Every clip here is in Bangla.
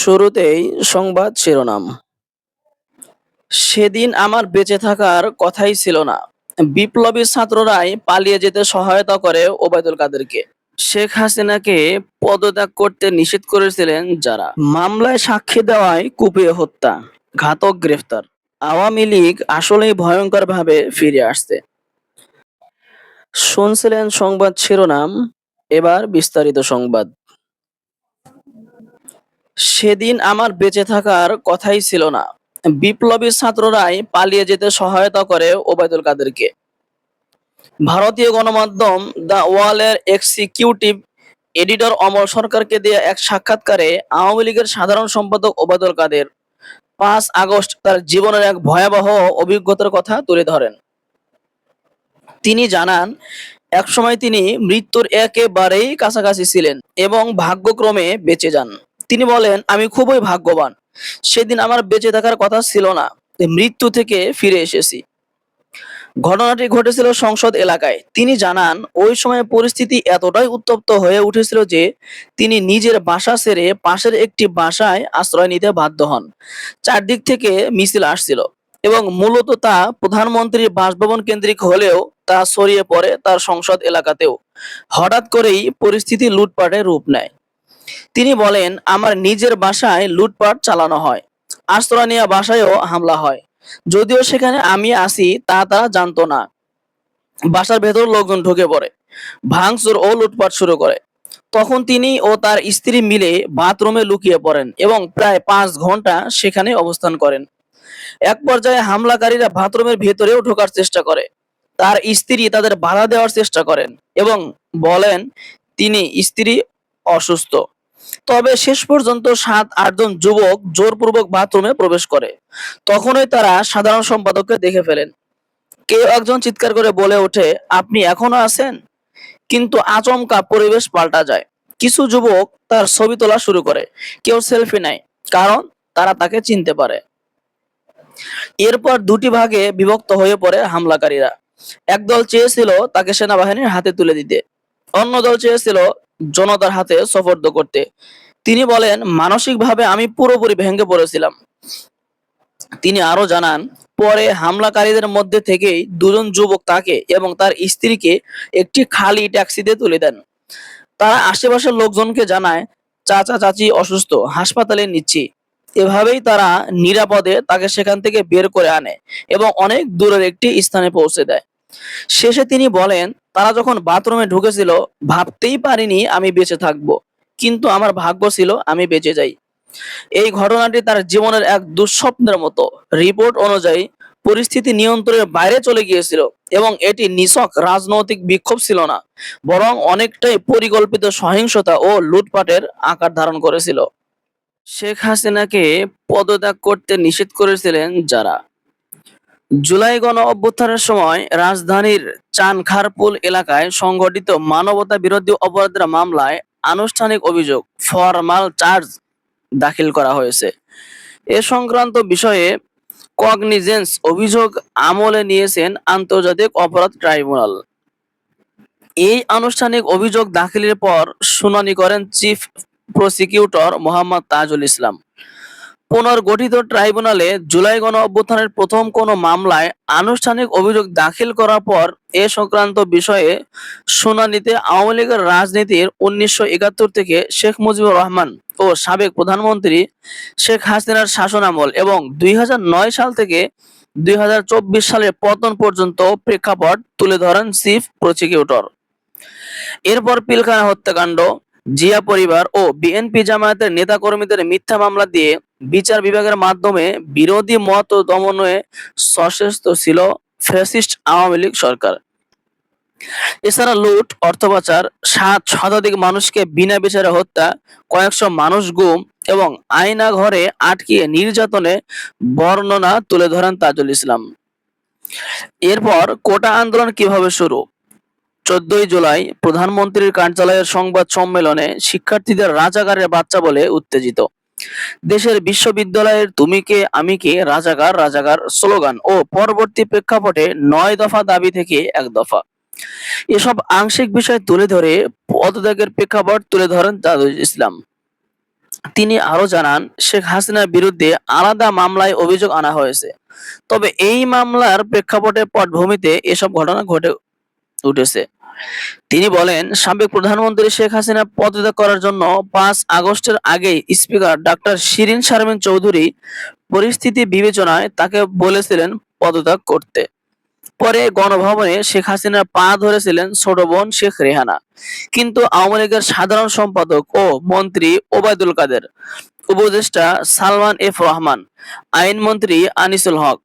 শুরুতেই সংবাদ শিরোনাম। সেদিন আমার বেঁচে থাকার কথাই ছিল না। বিপ্লবী ছাত্ররাই পালিয়ে যেতে সহায়তা করে ওবায়দুল কাদেরকে। শেখ হাসিনাকে পদত্যাগ করতে নিষেধ করেছিলেন যারা। মামলায় সাক্ষী দেওয়ায় কুপিয়ে হত্যা, ঘাতক গ্রেফতার। আওয়ামী লীগ আসলেই ভয়ঙ্করভাবে ফিরে আসছে। শুনছিলেন সংবাদ শিরোনাম, এবার বিস্তারিত সংবাদ। সেদিন আমার বেঁচে থাকার কথাই ছিল না। বিপ্লবী ছাত্ররাই পালিয়ে যেতে সহায়তা করে ওবায়দুল কাদেরকে। ভারতীয় গণমাধ্যম দ্য ওয়ালের এক্সিকিউটিভ এডিটর অমর সরকারকে দেয়া এক সাক্ষাৎকারে আওয়ামী লীগের সাধারণ সম্পাদক ওবায়দুল কাদের পাঁচ আগস্ট তার জীবনের এক ভয়াবহ অভিজ্ঞতার কথা তুলে ধরেন। তিনি জানান, একসময় তিনি মৃত্যুর একেবারেই কাছাকাছি ছিলেন এবং ভাগ্যক্রমে বেঁচে যান। তিনি বলেন, আমি খুবই ভাগ্যবান। সেদিন আমার বেঁচে থাকার কথা ছিল না। মৃত্যু থেকে ফিরে এসেছি। ঘটনাটি ঘটেছিল সংসদ এলাকায়। তিনি জানান, ওই সময় পরিস্থিতি এতটাই উত্তপ্ত হয়ে উঠেছিল যে তিনি নিজের বাসা ছেড়ে পাশের একটি বাসায় আশ্রয় নিতে বাধ্য হন। চারদিক থেকে মিছিল আসছিল এবং মূলত তা প্রধানমন্ত্রীর বাসভবন কেন্দ্রিক হলেও তা ছড়িয়ে পড়ে তার সংসদ এলাকাতেও। হঠাৎ করেই পরিস্থিতি লুটপাটের রূপ নেয়। তিনি বলেন, আমার নিজের বাসায় লুটপাট চালানো হয়। আশ্রয় নেওয়া বাসায়ও হামলা হয়। যদিও সেখানে আমি আসি তা তারা জানতো না। বাসার ভেতর লোকজন ঢুকে পড়ে, ভাঙচুর ও লুটপাট শুরু করে। তখন তিনি ও তার স্ত্রী মিলে বাথরুমে লুকিয়ে পড়েন এবং প্রায় পাঁচ ঘণ্টা সেখানে অবস্থান করেন। এক পর্যায়ে হামলাকারীরা বাথরুমের ভেতরেও ঢোকার চেষ্টা করে। তার স্ত্রী তাদের বাধা দেওয়ার চেষ্টা করেন এবং বলেন, তিনি স্ত্রী অসুস্থ। তবে শেষ পর্যন্ত সাত আটজন যুবক জোরপূর্বক বাথরুমে প্রবেশ করে। তখনই তারা সাধারণ সম্পাদককে দেখে ফেলেন। কেউ একজন চিৎকার করে বলে ওঠে, আপনি এখনও আছেন? কিন্তু আচমকা পরিবেশ পাল্টা যায়। কিছু যুবক তার ছবি তোলা শুরু করে। কেউ সেলফি নেয়, কারণ তারা তাকে চিনতে পারে। এরপর দুটি ভাগে বিভক্ত হয়ে পড়ে হামলাকারীরা। একদল চেয়েছিল তাকে সেনাবাহিনীর হাতে তুলে দিতে, অন্য দল চেয়েছিল জনতার হাতে সফর্দ করতে। তিনি বলেন, মানসিকভাবে আমি পুরোপুরি ভেঙে পড়েছিলাম। তিনি আরও জানান, পরে হামলাকারীদের মধ্যে থেকেই দুজন যুবক তাকে এবং তার স্ত্রীকে একটি খালি ট্যাক্সিতে তুলে দেন। তারা আশেপাশের লোকজনকে জানায়, চাচা, চাচি অসুস্থ, হাসপাতালে নিচ্ছি। এভাবেই তারা নিরাপদে তাকে সেখান থেকে বের করে আনে এবং অনেক দূরের একটি স্থানে পৌঁছে দেয়। শেষে তিনি বলেন, তারা যখন বাথরুমে ঢুকেছিল, ভাবতেই পারিনি আমি বেঁচে থাকব, কিন্তু আমার ভাগ্য ছিল আমি বেঁচে যাই। এই ঘটনাটি তার জীবনের এক দুঃস্বপ্নের মতো। রিপোর্ট অনুযায়ী, পরিস্থিতি নিয়ন্ত্রণের বাইরে চলে গিয়েছিল এবং এটি নিছক রাজনৈতিক বিক্ষোভ ছিল না, বরং অনেকটাই পরিকল্পিত সহিংসতা ও লুটপাটের আকার ধারণ করেছিল। শেখ হাসিনাকে পদত্যাগ করতে নিষেধ করেছিলেন যারা। জুলাই গণ অভ্যুত্থানের সময় রাজধানীর চানখারপুল এলাকায় সংঘটিত মানবতা বিরোধী অপরাধের মামলায় আনুষ্ঠানিক অভিযোগ, ফরমাল চার্জ দাখিল করা হয়েছে। এ সংক্রান্ত বিষয়ে কগনিজেন্স অভিযোগ আমলে নিয়েছেন আন্তর্জাতিক অপরাধ ট্রাইব্যুনাল। এই আনুষ্ঠানিক অভিযোগ দাখিলের পর শুনানি করেন চিফ প্রসিকিউটর মোহাম্মদ তাজুল ইসলাম। পুনর্গঠিত ট্রাইব্যুনালে জুলাই গণ অভ্যুত্থানের প্রথম কোনো মামলায় আনুষ্ঠানিক অভিযোগ দাখিল করার পর এ সংক্রান্ত বিষয়ে শুনানিতে আওয়ামী লীগের রাজনীতির উনিশশো একাত্তর থেকে শেখ মুজিবুর রহমান ও সাবেক প্রধানমন্ত্রী শেখ হাসিনার শাসনামল এবং দুই হাজার নয় সাল থেকে দুই সালের পতন পর্যন্ত প্রেক্ষাপট তুলে ধরেন চিফ প্রসিকিউটর। এরপর পিলখানা হত্যাকাণ্ড, জিয়া পরিবার ও বিএনপি জামায়াতের নেতাকর্মীদের মিথ্যা মামলা দিয়ে বিচার বিভাগের মাধ্যমে বিরোধী মত দমনে সচেষ্ট ছিল ফ্যাসিস্ট আওয়ামী লীগ সরকার। এছাড়া লুট অর্থ পাচার সাত শতাধিক মানুষকে বিনা বিচারে হত্যা, কয়েকশো মানুষ গুম এবং আয়না ঘরে আটকিয়ে নির্যাতনে বর্ণনা তুলে ধরেন তাজুল ইসলাম। এরপর কোটা আন্দোলন কীভাবে শুরু? চোদ্দই জুলাই প্রধানমন্ত্রীর কার্যালয়ের সংবাদ সম্মেলনে শিক্ষার্থীদের রাজাগারের বাচ্চা বলে উত্তেজিত। দেশের বিশ্ববিদ্যালয়ের তুমি কে, আমি কে, রাজাকার রাজাকার স্লোগান ও পরবর্তী প্রেক্ষাপটে নয় দফা দাবি থেকে এক দফা। এসব আংশিক বিষয় তুলে ধরে পদত্যাগের প্রেক্ষাপট তুলে ধরেন তাজুল ইসলাম। তিনি আরও জানান, শেখ হাসিনার বিরুদ্ধে আলাদা মামলায় অভিযোগ আনা হয়েছে। তবে এই মামলার প্রেক্ষাপটে পটভূমিতে এসব ঘটনা ঘটে উঠেছে। তিনি বলেন, সাবেক প্রধানমন্ত্রী শেখ হাসিনা পদত্যাগ করার জন্য পাঁচ আগস্টের আগেই স্পিকার ডাক্তার শিরিন শারমিন চৌধুরী পরিস্থিতি বিবেচনায় তাকে বলেছিলেন পদত্যাগ করতে। পরে গণভবনে শেখ হাসিনার পা ধরেছিলেন ছোট বোন শেখ রেহানা। কিন্তু আওয়ামী লীগের সাধারণ সম্পাদক ও মন্ত্রী ওবায়দুল কাদের, উপদেষ্টা সালমান এফ রহমান, আইনমন্ত্রী আনিসুল হক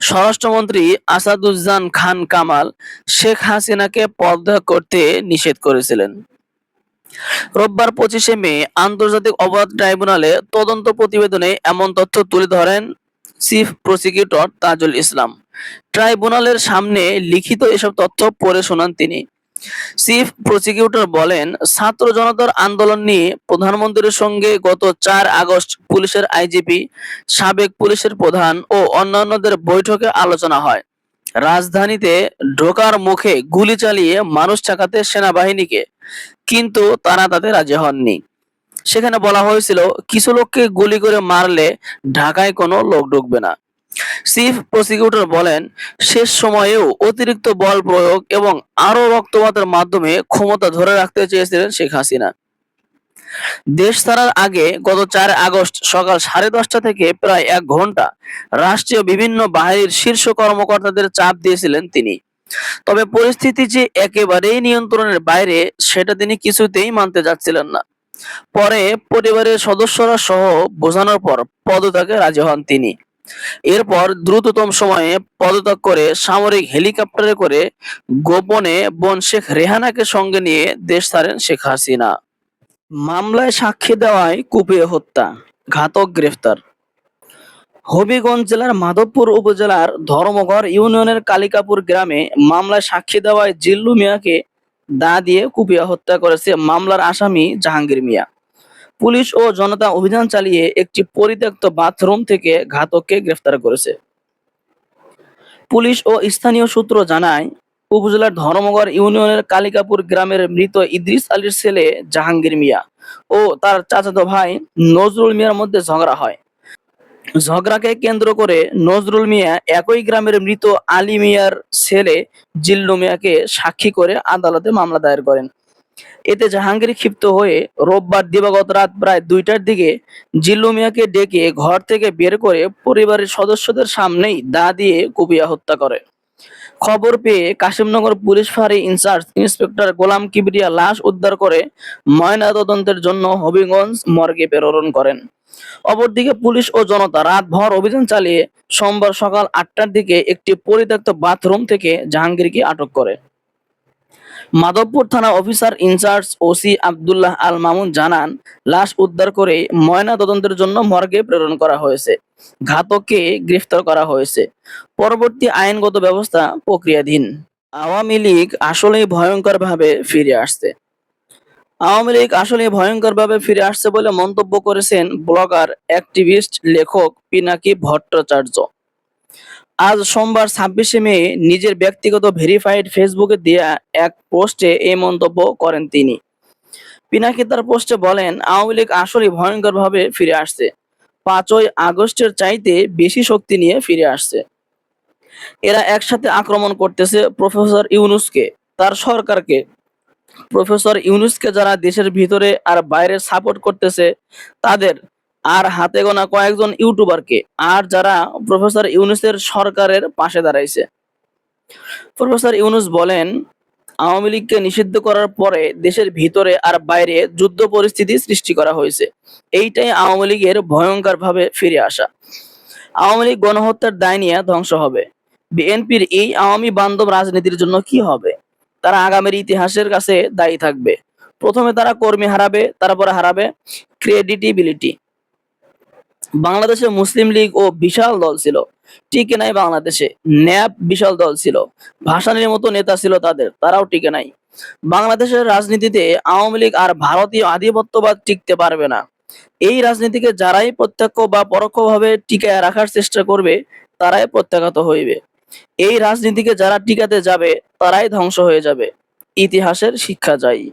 স্বরাষ্ট্রমন্ত্রী আসাদুজ্জান খান কামাল শেখ হাসিনাকে পদত্যাগ করতে নিষেধ করেছিলেন। রোববার পঁচিশে মে আন্তর্জাতিক অপরাধ ট্রাইব্যুনালে তদন্ত প্রতিবেদনে এমন তথ্য তুলে ধরেন চিফ প্রসিকিউটর তাজুল ইসলাম। ট্রাইব্যুনালের সামনে লিখিত এসব তথ্য পড়ে শোনান তিনি। চিফ প্রসিকিউটর বলেন, ছাত্র জনতার আন্দোলন নিয়ে প্রধানমন্ত্রীর সঙ্গে গত চার আগস্ট পুলিশের আইজিপি, সাবেক পুলিশের প্রধান ও অন্যান্যদের বৈঠকে আলোচনা হয়। রাজধানীতে ঢোকার মুখে গুলি চালিয়ে মানুষ চাকাতে সেনাবাহিনীকে, কিন্তু তারা তাতে রাজি হননি। সেখানে বলা হয়েছিল, কিছু লোককে গুলি করে মারলে ঢাকায় কোনো লোক ঢুকবে না। চিফ প্রসিকিউটর বলেন, শেষ সময়েও অতিরিক্ত বল প্রয়োগ এবং আরও রক্তপাতের মাধ্যমে ক্ষমতা ধরে রাখতে চেয়েছিলেন শেখ হাসিনা। দেশ ছাড়ার আগে গত চার আগস্ট সকাল সাড়ে দশটা থেকে প্রায় এক ঘণ্টা রাষ্ট্রীয় বিভিন্ন বাহিনীর শীর্ষ কর্মকর্তাদের চাপ দিয়েছিলেন তিনি। তবে পরিস্থিতি যে একেবারেই নিয়ন্ত্রণের বাইরে, সেটা তিনি কিছুতেই মানতে যাচ্ছিলেন না। পরে পরিবারের সদস্যরা সহ বোঝানোর পর পদত্যাগে রাজি হন তিনি। এরপর দ্রুততম সময়ে পদত্যাগ করে সামরিক হেলিকপ্টারে করে গোপনে বোন শেখ রেহানাকে সঙ্গে নিয়ে দেশ ছাড়েন শেখ হাসিনা। মামলায় সাক্ষী দেওয়ায় কুপিয়ে হত্যা, ঘাতক গ্রেফতার। হবিগঞ্জ জেলার মাধবপুর উপজেলার ধর্মঘর ইউনিয়নের কালিকাপুর গ্রামে মামলায় সাক্ষী দেওয়ায় জিল্লু মিয়াকে দা দিয়ে কুপিয়া হত্যা করেছে মামলার আসামি জাহাঙ্গীর মিয়া। পুলিশ ও জনতা অভিযান চালিয়ে একটি পরিত্যক্ত বাথরুম থেকে ঘাতককে গ্রেফতার করেছে। পুলিশ ও স্থানীয় সূত্র জানায়, উপজেলার ধর্মগড় ইউনিয়নের কালিকাপুর গ্রামের মৃত ইদ্রিস আলীর ছেলে জাহাঙ্গীর মিয়া ও তার চাচাতো ভাই নজরুল মিয়ার মধ্যে ঝগড়া হয়। ঝগড়াকে কেন্দ্র করে নজরুল মিয়া একই গ্রামের মৃত আলী মিয়ার ছেলে জিল্লু মিয়াকে সাক্ষী করে আদালতে মামলা দায়ের করেন। এতে জাহাঙ্গীর ক্ষিপ্ত হয়ে রোববার দিবাগত রাত প্রায় দুইটার দিকে জিল্লু মিয়াকে ডেকে ঘর থেকে বের করে পরিবারের সদস্যদের সামনেই দা দিয়ে কুপিয়া হত্যা করে। খবর পেয়ে কাশিমনগর পুলিশ ফাঁড়ি in charge inspector Golam Kibria লাশ উদ্ধার করে ময়না তদন্তের জন্য হবিগঞ্জ মর্গে প্রেরণ করেন। অপরদিকে পুলিশ ও জনতা রাতভর অভিযান চালিয়ে সোমবার সকাল আটটার দিকে একটি পরিত্যক্ত বাথরুম থেকে জাহাঙ্গীরকে আটক করে। মাধবপুর থানা officer in charge OC Abdullah Al Mamun জানান, লাশ উদ্ধার করে ময়না তদন্তের জন্য মর্গে প্রেরণ করা হয়েছে। ঘাতককে গ্রেফতার করা হয়েছে। পরবর্তী আইনগত ব্যবস্থা প্রক্রিয়াধীন। আওয়ামী লীগ আসলেই ভয়ঙ্করভাবে ফিরে আসছে। আওয়ামী লীগ আসলে ভয়ঙ্করভাবে ফিরে আসছে বলে মন্তব্য করেছেন ব্লগার, অ্যাক্টিভিস্ট, লেখক পিনাকি ভট্টাচার্য। আজ সোমবার ছাব্বিশে মে নিজের ব্যক্তিগত ভেরিফাইড ফেসবুকে দেয়া এক পোস্টে এই মন্তব্য করেন তিনি। পিনাকি তার পোস্টে বলেন, আওয়ামী লীগ আসলে ভয়ঙ্করভাবে ফিরে আসছে। পাঁচই আগস্টের চাইতে বেশি শক্তি নিয়ে ফিরে আসছে। এরা একসাথে আক্রমণ করতেছে প্রফেসর ইউনুসকে, তার সরকারকে। প্রফেসর ইউনুসকে যারা দেশের ভিতরে আর বাইরে সাপোর্ট করতেছে, তাদের আর হাতে গোনা কয়েকজন ইউটিউবারকে আর যারা প্রফেসর ইউনুসের সরকারের পাশে দাঁড়াইছে। প্রফেসর ইউনুস বলেন, আওয়ামী লীগকে নিষিদ্ধ করার পরে দেশের ভিতরে আর বাইরে যুদ্ধ পরিস্থিতি সৃষ্টি করা হয়েছে। এইটাই আওয়ামী লীগের ভয়ঙ্কর ভাবে ফিরে আসা। আওয়ামী লীগ গণহত্যার দায় নিয়ে ধ্বংস হবে। বিএনপির এই আওয়ামী বান্ধব রাজনীতির জন্য কি হবে? তারা আগামীর ইতিহাসের কাছে দায়ী থাকবে। প্রথমে তারা কর্মী হারাবে, তারপরে হারাবে। ক্রেডিটিবিলিটি বাংলাদেশে মুসলিম লীগ ও বিশাল দল ছিল। টিকে নাই বাংলাদেশে। ন্যাপ বিশাল দল ছিল। ভাসানির মতো নেতা ছিল তাদের। তারাও টিকে নাই। বাংলাদেশের রাজনীতিতে আওয়ামী লীগ আর ভারতীয় আধিপত্যবাদ টিকতে পারবে না। এই রাজনীতিকে যারাই প্রত্যক্ষ বা পরোক্ষভাবে টিকায় রাখার চেষ্টা করবে, তারাই প্রত্যাঘাত হইবে। এই রাজনীতিকে যারা টিকাতে যাবে, তারাই ধ্বংস হয়ে যাবে। ইতিহাসের শিক্ষা চাই